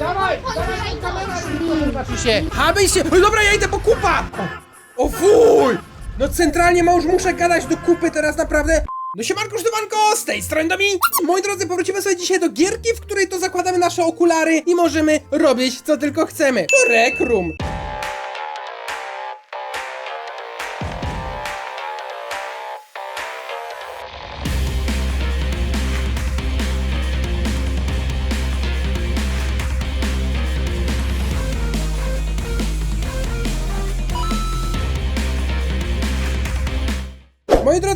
Dawaj, dawaj, zobaczy się. Habej się, o, dobra, ja idę po kupa. O, o fuj. No centralnie mąż muszę gadać do kupy teraz naprawdę. No siemanko, sztywanko, z tej strony Domi. Moi drodzy, powrócimy sobie dzisiaj do gierki, w której to zakładamy nasze okulary i możemy robić co tylko chcemy. To Rec Room.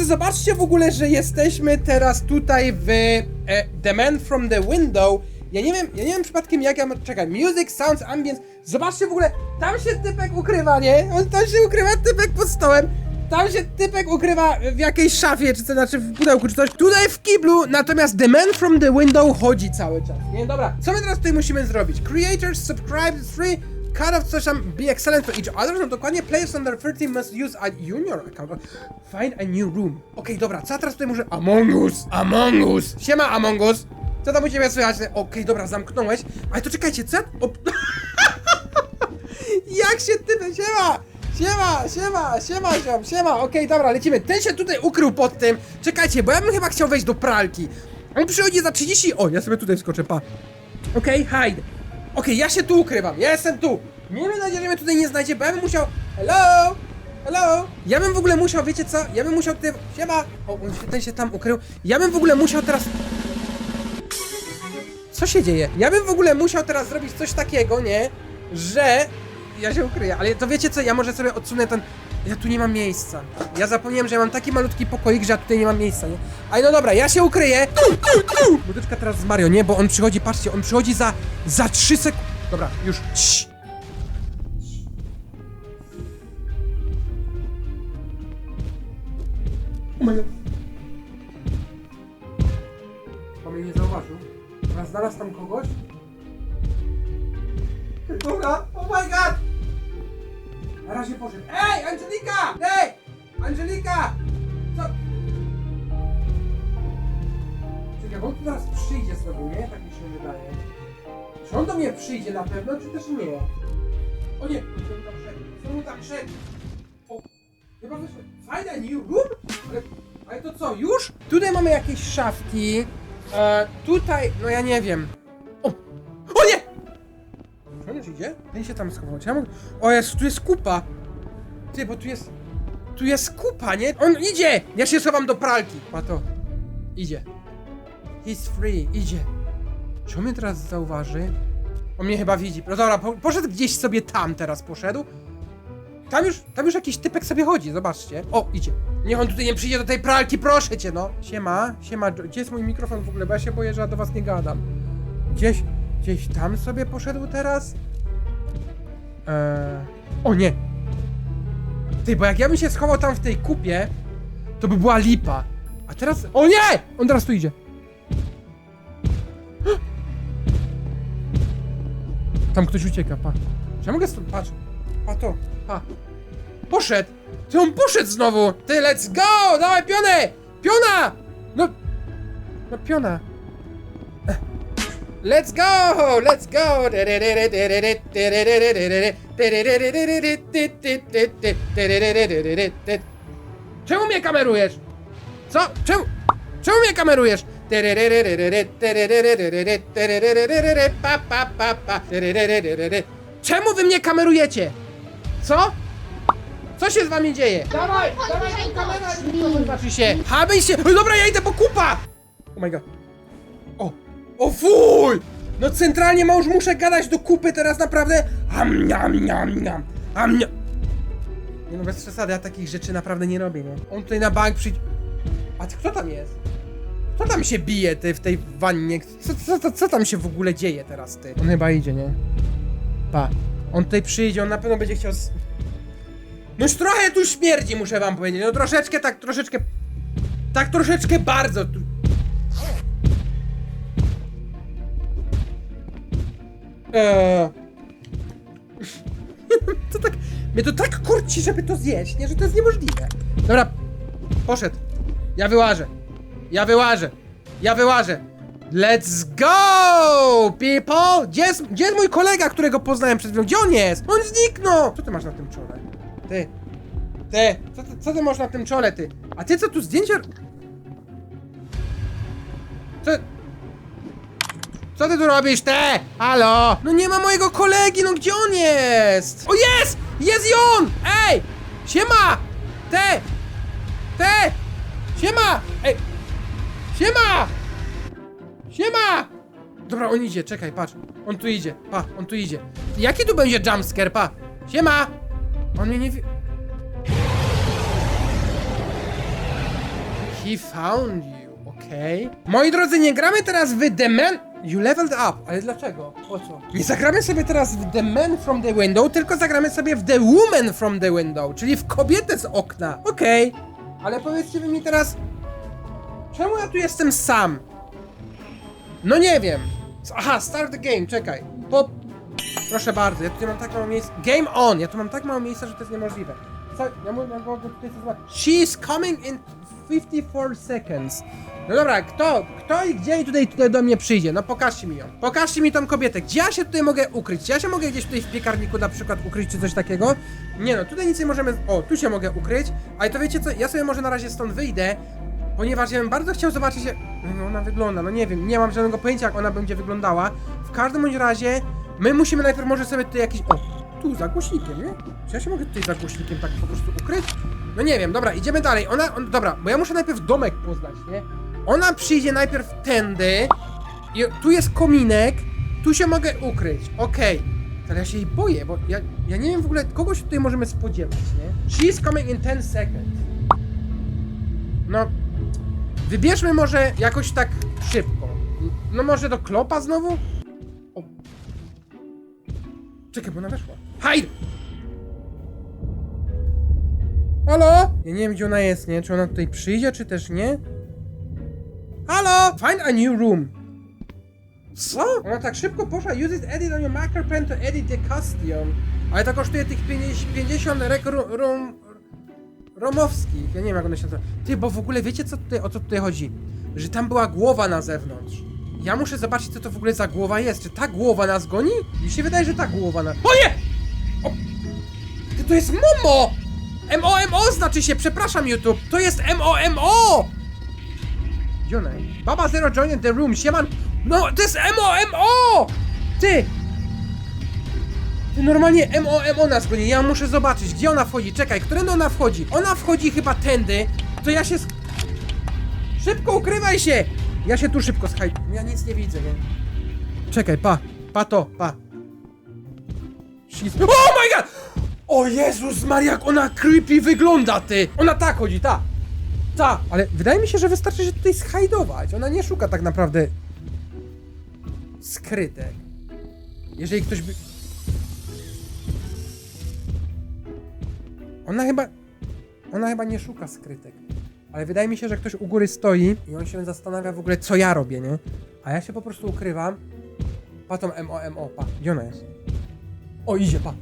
Drodzy, zobaczcie w ogóle, że jesteśmy teraz tutaj w e, The Man from the Window. Ja nie wiem, ja nie wiem przypadkiem jak ja mam, czekaj, Music, Sounds, Ambience. Zobaczcie w ogóle, tam się typek ukrywa, nie? On tam się ukrywa typek pod stołem. Tam się typek ukrywa w jakiejś szafie, czy to znaczy w pudełku, czy coś. Tutaj w kiblu, natomiast The Man from the Window chodzi cały czas. Nie, dobra. Co my teraz tutaj musimy zrobić? Creators subscribe free Cut off coś tam, be excellent for each other, no dokładnie, players under 13 must use a junior account. Find a new room. Okej, dobra, co teraz tutaj muszę... Among Us! Among Us! Siema, Among Us! Co tam u ciebie słychać? Okej, dobra, zamknąłeś. Ale to czekajcie, co. O... Jak się ty... Siema! Siema, siema, siema, ziom, siema, okej, dobra, lecimy. Ten się tutaj ukrył pod tym. Czekajcie, bo ja bym chyba chciał wejść do pralki. On przychodzi za 30... O, ja sobie tutaj skoczę, pa. Okej, hide. Okej, ja się tu ukrywam, ja jestem tu. Miejmy nadzieję, że mnie tutaj nie znajdzie, bo ja bym musiał... Hello? Hello? Ja bym w ogóle musiał, wiecie co? Ja bym musiał tutaj... Siema! O, on się, ten się tam ukrył. Ja bym w ogóle musiał teraz... Co się dzieje? Ja bym w ogóle musiał teraz zrobić coś takiego, nie? Że... Ja się ukryję, ale to wiecie co? Ja może sobie odsunę ten... Ja tu nie mam miejsca. Ja zapomniałem, że ja mam taki malutki pokoik, że ja tutaj nie mam miejsca, nie? Ale no dobra, ja się ukryję. Muzyczka teraz z Mario, nie? Bo on przychodzi, patrzcie, on przychodzi za... za 3 sekundy. Dobra, już. Cii. On mnie nie zauważył. Dobra, znalazł tam kogoś. Dobra, oh my god! Na razie poszedł. Ej, Angelika! Ej! Angelika! Co? Czekaj, bo on tu zaraz przyjdzie znowu, nie? Tak mi się wydaje. Czy on do mnie przyjdzie na pewno, czy też nie? O nie! Znowu tam wszedł. Znowu tam wszedł. O! Chyba wyszedł. Find a new room? Ale, ale to co, już? Tutaj mamy jakieś szafki. E, tutaj, no ja nie wiem. Idzie? Ten się tam schował. Czy ja mogę... O jest, tu jest kupa. Ty, bo tu jest... Tu jest kupa, nie? On idzie! Ja się schowam do pralki. Pato. Idzie. He's free. Idzie. Czy on mnie teraz zauważy? On mnie chyba widzi. No dobra, po, poszedł gdzieś sobie tam teraz poszedł. Tam już, tam już jakiś typek sobie chodzi, zobaczcie. O, idzie. Niech on tutaj nie przyjdzie do tej pralki, proszę cię, no. Siema, siema, gdzie jest mój mikrofon w ogóle, bo ja się boję, że ja do was nie gadam. Gdzieś, gdzieś tam sobie poszedł teraz? Eee... O nie! Ty, bo jak ja bym się schował tam w tej kupie, to by była lipa. A teraz... O nie! On teraz tu idzie. Tam ktoś ucieka, pa. Czy ja mogę stąd... Patrz. Pa to, pa. Poszedł! Ty on poszedł znowu! Ty, let's go! Dawaj, pionę! Piona! No... No, piona. Let's go! Let's go! Czemu mnie kamerujesz? Co? Czemu? Czemu mnie kamerujesz? Czemu wy mnie kamerujecie? Co? Co się z wami dzieje? Dawaj, dawaj, kamera, zobaczy się. Habej się. Dobra, ja idę po kupa! Oh my god. O, fuj! No centralnie mąż muszę gadać do kupy teraz naprawdę. Am, niam, niam, niam. Am, niam. Nie no, bez przesady, ja takich rzeczy naprawdę nie robię, nie? On tutaj na bank przyjdzie... A ty, kto tam jest? Kto tam się bije, ty, w tej wannie? Co, co, co, co tam się w ogóle dzieje teraz, ty? On chyba idzie, nie? Pa. On tutaj przyjdzie, on na pewno będzie chciał... s- No już trochę tu śmierdzi, muszę wam powiedzieć. No troszeczkę, tak troszeczkę... Tak troszeczkę bardzo tu... Eee... To tak... Mnie to tak kurci, żeby to zjeść, nie? Że to jest niemożliwe. Dobra, poszedł. Ja wyłażę. Ja wyłażę. Ja wyłażę. Let's go, people! Gdzie jest, gdzie jest mój kolega, którego poznałem przed chwilą? Gdzie on jest? On zniknął! Co ty masz na tym czole? Ty. Ty. Co, ty, co ty masz na tym czole, ty? A ty co tu zdjęcia... Co ty tu robisz, te? Halo? No nie ma mojego kolegi, no gdzie on jest? O jest! Jest i on! Ej! Siema! Te! Te! Siema! Ej! Siema! Siema! Dobra, on idzie, czekaj, patrz. On tu idzie, pa, on tu idzie. Jaki tu będzie jumpscare, pa? Siema! On mnie nie. He found you, okej. Moi drodzy, nie gramy teraz w The Man... You leveled up, ale dlaczego? Po co? Nie zagramy sobie teraz w The Man from the Window, tylko zagramy sobie w The Woman from the Window, czyli w kobietę z okna. Okej. Ale powiedzcie mi teraz... Czemu ja tu jestem sam? No nie wiem. Aha, start the game, czekaj. Po... Proszę bardzo, ja tutaj mam tak mało miejsca. Game on! Ja tu mam tak mało miejsca, że to jest niemożliwe. Co? Ja mogę ja mogę tutaj coś. She's coming in 54 seconds. No dobra, kto, kto i gdzie tutaj, tutaj do mnie przyjdzie? No pokażcie mi ją. Pokażcie mi tą kobietę. Gdzie ja się tutaj mogę ukryć? Czy ja się mogę gdzieś tutaj w piekarniku na przykład ukryć, czy coś takiego? Nie no, tutaj nic nie możemy... O, tu się mogę ukryć. Ale to wiecie co, ja sobie może na razie stąd wyjdę, Ponieważ ja bym bardzo chciał zobaczyć, jak no, ona wygląda. No nie wiem, nie mam żadnego pojęcia, jak ona będzie wyglądała. W każdym bądź razie, my musimy najpierw może sobie tutaj jakiś. O, tu za głośnikiem, nie? Czy ja się mogę tutaj za głośnikiem tak po prostu ukryć? No nie wiem, dobra, idziemy dalej. Ona. On, dobra, bo ja muszę najpierw domek poznać, nie? Ona przyjdzie najpierw tędy. I tu jest kominek. Tu się mogę ukryć. Okej. Ale ja się jej boję, bo ja, ja nie wiem w ogóle, kogo się tutaj możemy spodziewać, nie? She's coming in 10 seconds. No, Wybierzmy może jakoś tak szybko. No może do klopa znowu? O. Czekaj, bo ona weszła. Hide! Halo? Ja nie wiem, gdzie ona jest, nie? Czy ona tutaj przyjdzie, czy też nie? Halo? Find a new room. Co? Ona tak szybko poszła. Use it edit on your marker pen to edit the costume. Ale to kosztuje tych 50, 50 rek ru- rum, romowskich. Ja nie wiem jak one się nazywa. Ty, bo w ogóle wiecie co tutaj, o co tutaj chodzi? Że tam była głowa na zewnątrz. Ja muszę zobaczyć co to w ogóle za głowa jest. Czy ta głowa nas goni? Mi się wydaje, że ta głowa nas... O nie! O! Ty, to jest Momo! M-O-M-O znaczy się, przepraszam YouTube. To jest M-O-M-O! Gdzie? Baba Zero joined the room, sieman... No, to jest M-O-M-O! Ty! Ty normalnie MOMO nas goni, ja muszę zobaczyć, gdzie ona wchodzi. Czekaj, którędy ona wchodzi? Ona wchodzi chyba tędy, to ja się sk... Szybko, ukrywaj się! Ja się tu szybko schaj... Ja nic nie widzę, nie? Czekaj, pa, pa to, pa. She's... Oh my god! O Jezus Maria, jak ona creepy wygląda, ty! Ona tak chodzi, ta! Ta! Ale wydaje mi się, że wystarczy się tutaj schajdować. Ona nie szuka tak naprawdę... skrytek. Jeżeli ktoś by... Ona chyba. Ona chyba nie szuka skrytek. Ale wydaje mi się, że ktoś u góry stoi i on się zastanawia w ogóle, co ja robię, nie? A ja się po prostu ukrywam. Pa tą MOMO, pa. Gdzie ona jest? O, idzie, pa.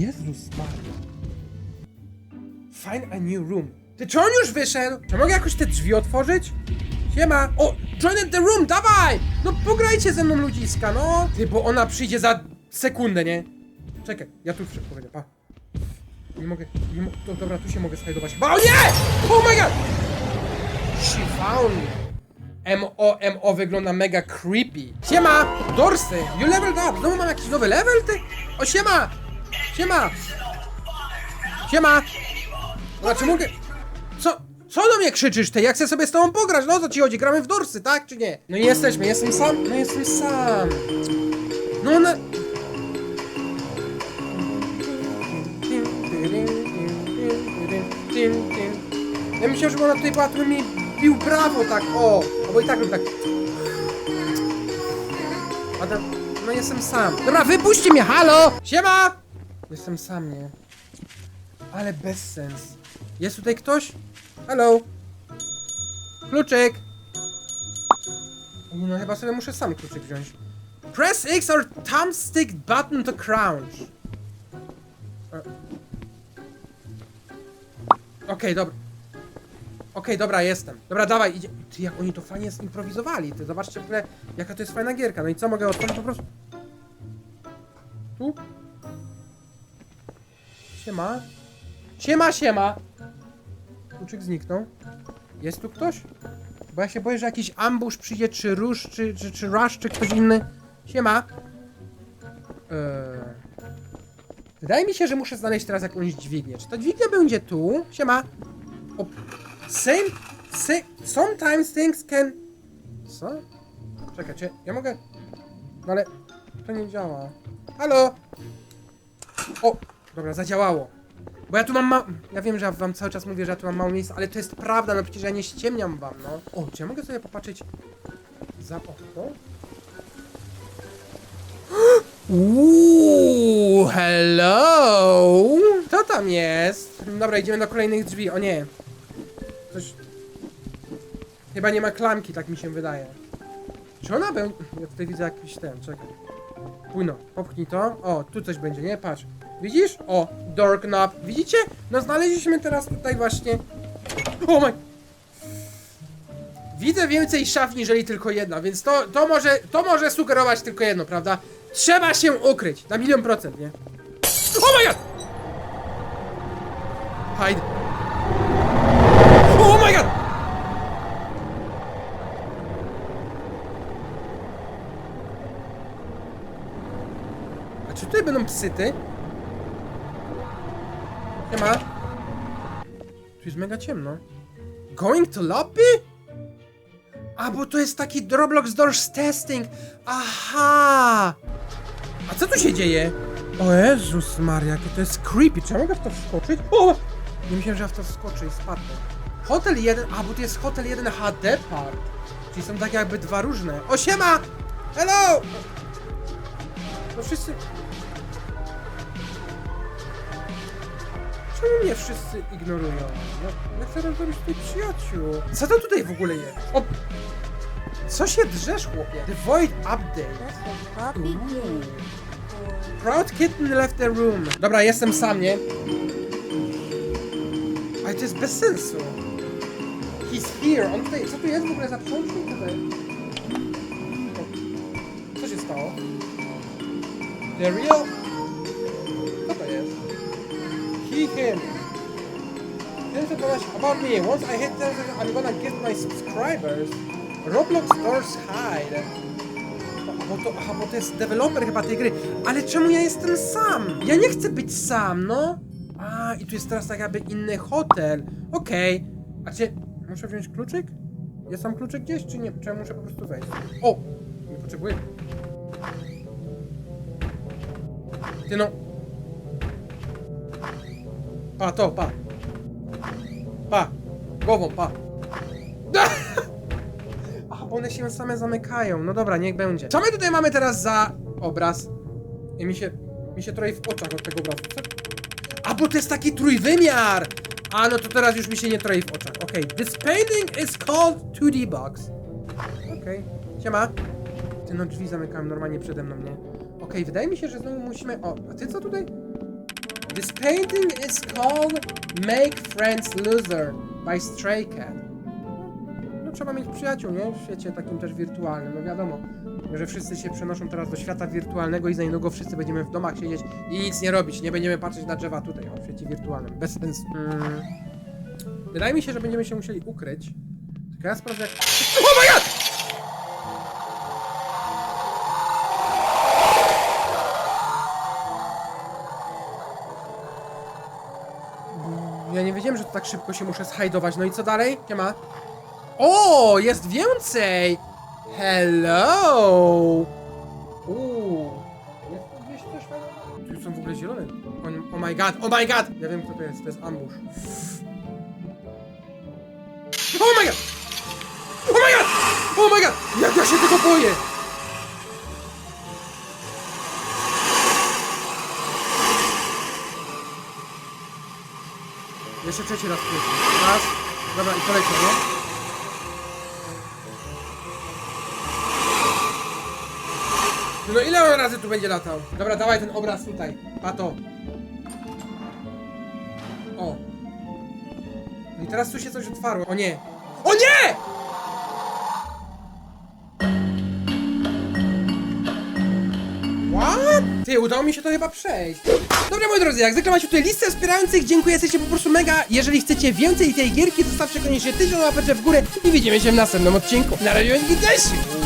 Jezus Maria. Find a new room. Ty, czy on już wyszedł? Czy mogę jakoś te drzwi otworzyć? Siema! O! Join the room, dawaj! No pograjcie ze mną ludziska, no! Ty, bo ona przyjdzie za sekundę, nie? Czekaj, ja tu szybko będę, pa. Nie mogę, nie mo to, dobra, tu się mogę znajdować chyba. O nie! Oh my god! She found me. M-O-M-O wygląda mega creepy. Siema! Dorsy! You leveled up! Znowu mam jakiś nowy level, ty? O, siema! Siema! Siema! Dobra, czy mogę... Co? Co do mnie krzyczysz, ty? Jak chcę sobie z tobą pograć? No o co ci chodzi? Gramy w dorsy, tak czy nie? No i jesteśmy, jestem sam? No jestem sam. No ona... Ja myślałem, że ona tutaj była, to mi bił brawo tak, o! Albo i tak bym tak... Adam, no jestem sam. Dobra, wypuśćcie mnie, halo! Siema! Jestem sam, nie? Ale bez sens. Jest tutaj ktoś? Hello? Kluczyk! No chyba sobie muszę sam kluczyk wziąć. Press X or thumbstick button to crouch. E. Okej, dobra. Okej, dobra, jestem. Dobra, dawaj, idzie. Ty, jak oni to fajnie zimprowizowali. Ty, zobaczcie w ogóle, jaka to jest fajna gierka. No i co, mogę otworzyć po prostu? Tu? Siema. Siema, siema. Kluczyk zniknął. Jest tu ktoś? Bo ja się boję, że jakiś ambush przyjdzie, czy róż, czy, czy, czy rush, czy ktoś inny. Siema. Eee. Wydaje mi się, że muszę znaleźć teraz jakąś dźwignię. Czy ta dźwignia będzie tu? Siema. O, same, same, sometimes things can... Co? Czekajcie, ja mogę... No ale to nie działa. Halo? O, dobra, zadziałało. Bo ja tu mam ma... Ja wiem, że ja wam cały czas mówię, że ja tu mam mało miejsca, ale to jest prawda, no przecież ja nie ściemniam wam, no. O, czy ja mogę sobie popatrzeć za okno? Uuu, hello! Kto tam jest? Dobra, idziemy do kolejnych drzwi. O nie. Coś... Chyba nie ma klamki, tak mi się wydaje. Czy ona będzie... Ja tutaj widzę jakiś ten, czekaj. Płyno, popchnij to. O, tu coś będzie, nie? Patrz. Widzisz? O, door knob. Widzicie? No znaleźliśmy teraz tutaj właśnie... O my... Widzę więcej szaf niżeli tylko jedna, więc to, to, może, to może sugerować tylko jedno, prawda? Trzeba się ukryć, na milion procent, nie? Oh my god! Hide. Oh my god! A czy tutaj będą psyty? Nie ma. Tu jest mega ciemno. Going to lobby? A, bo to jest taki Roblox Doors Testing. Aha! A co tu się dzieje? O Jezus Maria, jakie to jest creepy. Czy ja mogę w to wskoczyć? O! Nie myślałem, że ja w to wskoczę i spadnę. Hotel 1, a bo to jest Hotel 1 HD Park. Czyli są tak jakby dwa różne. O siema! Hello! No wszyscy... Czemu mnie wszyscy ignorują? No, ja chcę zrobić tutaj przyjaciół. Co to tutaj w ogóle jest? O! Co się drzesz, chłopie? The Void Update. Proud kitten left the room. Dobra, jestem sam, nie? Ale to jest bez sensu. He's here. On tutaj... Co tu jest w ogóle za? O, Co się stało? The real... him. Tell the boys about me. Once I hit them, I'm gonna get my subscribers. Roblox Doors Hide. Bo to, aha, bo to jest deweloper chyba tej gry. Ale czemu ja jestem sam? Ja nie chcę być sam, no. A, i tu jest teraz tak jakby inny hotel. Okej. A czy... Muszę wziąć kluczyk? Jest tam kluczyk gdzieś, czy nie? Czy ja muszę po prostu wejść? O! Nie potrzebuję. Ty no... Pa, to, pa. Pa. Głową, pa. A, bo one się same zamykają. No dobra, niech będzie. Co my tutaj mamy teraz za obraz? I mi się, mi się troi w oczach od tego obrazu. Co? A, bo to jest taki trójwymiar! A, no to teraz już mi się nie troi w oczach. Okej, this painting is called 2D box. Okej, siema. Ty, no drzwi zamykałem normalnie przede mną, nie? Okej, wydaje mi się, że znowu musimy... O, a ty co tutaj? This painting is called Make Friends Loser by Stray Cat. No trzeba mieć przyjaciół, nie? W świecie takim też wirtualnym, no wiadomo. Że wszyscy się przenoszą teraz do świata wirtualnego i za niedługo wszyscy będziemy w domach siedzieć i nic nie robić. Nie będziemy patrzeć na drzewa tutaj, o, w świecie wirtualnym. Bez sensu. Mm. Wydaje mi się, że będziemy się musieli ukryć. Tylko ja sprawdzę jak... Oh my god! Ja nie wiedziałem, że to tak szybko się muszę schajdować. No i co dalej? Nie ma. O, jest więcej! Hello! Uuu. Jest tu gdzieś coś? Tu są w ogóle zielone. Oh my god, oh my god! Ja wiem, kto to jest. To jest ambush. Oh my god! Oh my god! Oh my god! Jak ja się tego boję! Jeszcze trzeci raz pierwszy. Raz. Dobra, i poleciał, nie? No ile razy tu będzie latał? Dobra, dawaj ten obraz tutaj. Pato. O. No i teraz tu się coś otwarło. O nie! Ty, udało mi się to chyba przejść. Dobra, moi drodzy, jak zwykle macie tutaj listę wspierających. Dziękuję, jesteście po prostu mega. Jeżeli chcecie więcej tej gierki, zostawcie koniecznie 1000 łapeczek w górę i widzimy się w następnym odcinku. Na razie, cześć!